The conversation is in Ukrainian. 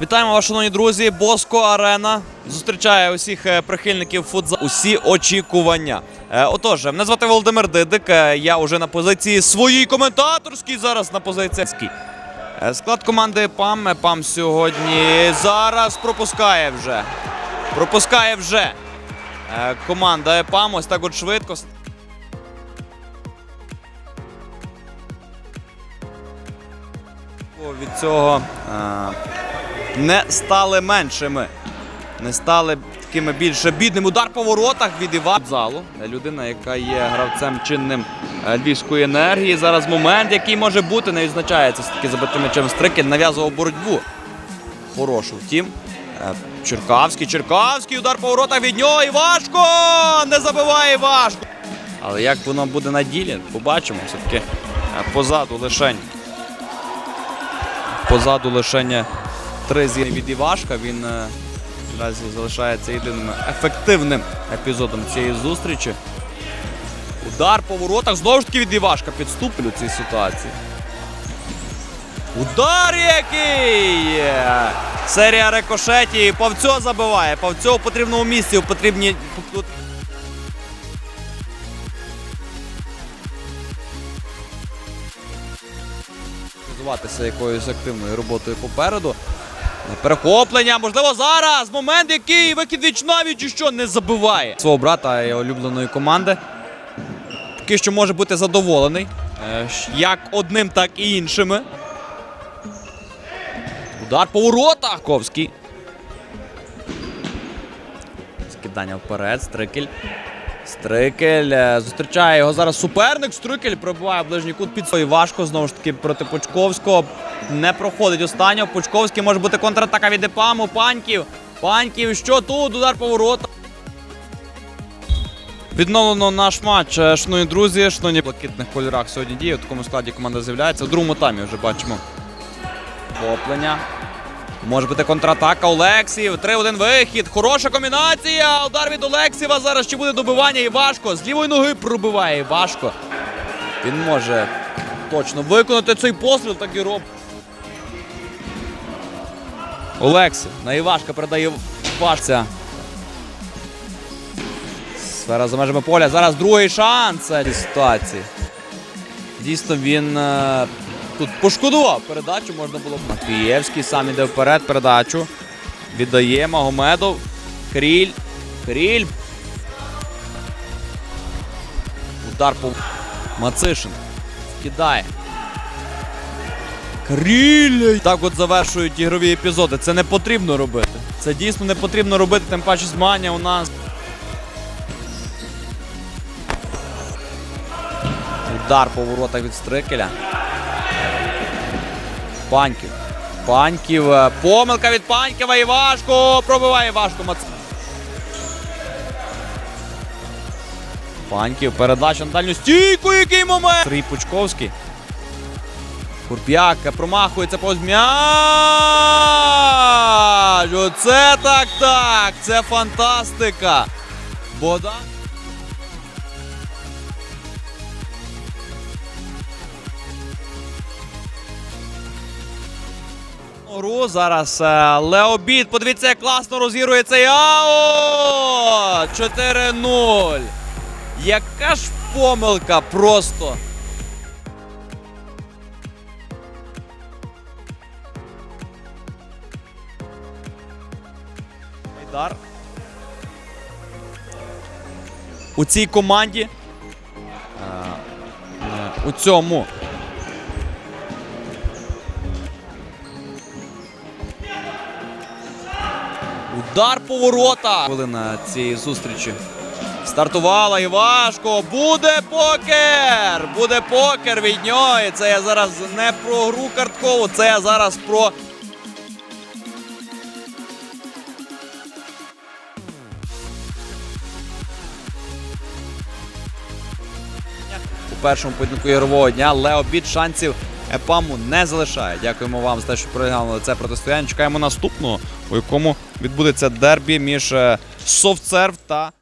Вітаємо вас, шановні друзі. Боско Арена зустрічає усіх е, прихильників футзалу. Усі очікування. Е, Отож, мене звати Володимир Дидик. е, Я уже на позиції своїй коментаторській. Зараз на позиції. Склад команди ПАМ. ПАМ сьогодні зараз пропускає вже. Пропускає вже. Команда ЕПАМ ось так от швидко. Від цього не стали меншими. Не стали такими більше бідним. Удар по воротах від Івана залу. Людина, яка є гравцем чинним е, львівської енергії. Зараз момент, який може бути, не відзначається все-таки забитим м'ячем Стрикель. Нав'язував боротьбу. Хорошу. Втім. е, Черкавський, Черкавський, удар по воротах від нього. І важко! Не забиває важко. Але як воно буде на ділі, побачимо. Все-таки е, позаду лишень. Позаду лишення три від Івашка. Він е, наразі залишається єдиним ефективним епізодом цієї зустрічі. Удар по воротах знову ж таки від Івашка підступлю цій ситуації. Удар який! Серія рикошетів. Павцьо забиває. Павцьо у потрібному місці, у потрібній. Якоюсь активною роботою попереду. Перехоплення, можливо, зараз. Момент, який викид віч навіть що не забиває. Свого брата і улюбленої команди. Такий, що може бути задоволений. е, Як одним, так і іншими. Удар по воротах. Ковський. Скидання вперед. Стрикель. Стрикель е, зустрічає його зараз суперник. Стрикель пробиває ближній кут під свої важко. Знову ж таки проти Почковського. Не проходить останнього. Почковський може бути контратака від Епаму. Паньків. Паньків. Що тут? Удар по воротах. Відновлено наш матч, е, шановні друзі, шановні блакитних кольорах сьогодні діє. В такому складі команда з'являється. В другому таймі вже бачимо. Хоплення. Може бути контратака Олексіїв. 3-1 вихід. Хороша комбінація. Удар від Олексієва. Зараз ще буде добивання і важко. З лівої ноги пробиває важко. Він може точно виконати цей постріл, так і робить. Олексій. На Івашка передає Важця. Сфера за межами поля. Зараз другий шанс ситуації. Дійсно, він е, тут пошкодував передачу, можна було б. Матвієвський сам іде вперед передачу. Віддає Магомедов. Кріль. Кріль. Удар по Мацишин. Кидає. Кріль! Так от завершують ігрові епізоди. Це не потрібно робити. Це дійсно не потрібно робити, тим паче змагання у нас. Удар по воротах від Стрикеля. Паньків. Паньків. е, Помилка від Панькова і важко. Пробиває важко Мац. Паньків. Передача на дальню стійку. Який момент. Сергій Пучковський. Курп'як промахується повз м'яч. Оце так так. Це фантастика. Богдан. Гру зараз е, Леобід. Подивіться, як класно розігрує цей аут! 4-0. Яка ж помилка просто. Айдар. У цій команді. е, У цьому Удар по воротах. Хвилина цієї зустрічі. Стартувала і важко. Буде покер! Буде покер від нього. І це я зараз не про гру карткову, це я зараз про. У першому поєдинку ігрового дня Лео Біт шансів Епаму не залишає. Дякуємо вам за те, що переглянули це протистояння. Чекаємо наступного, у якому відбудеться дербі між е, SoftServe та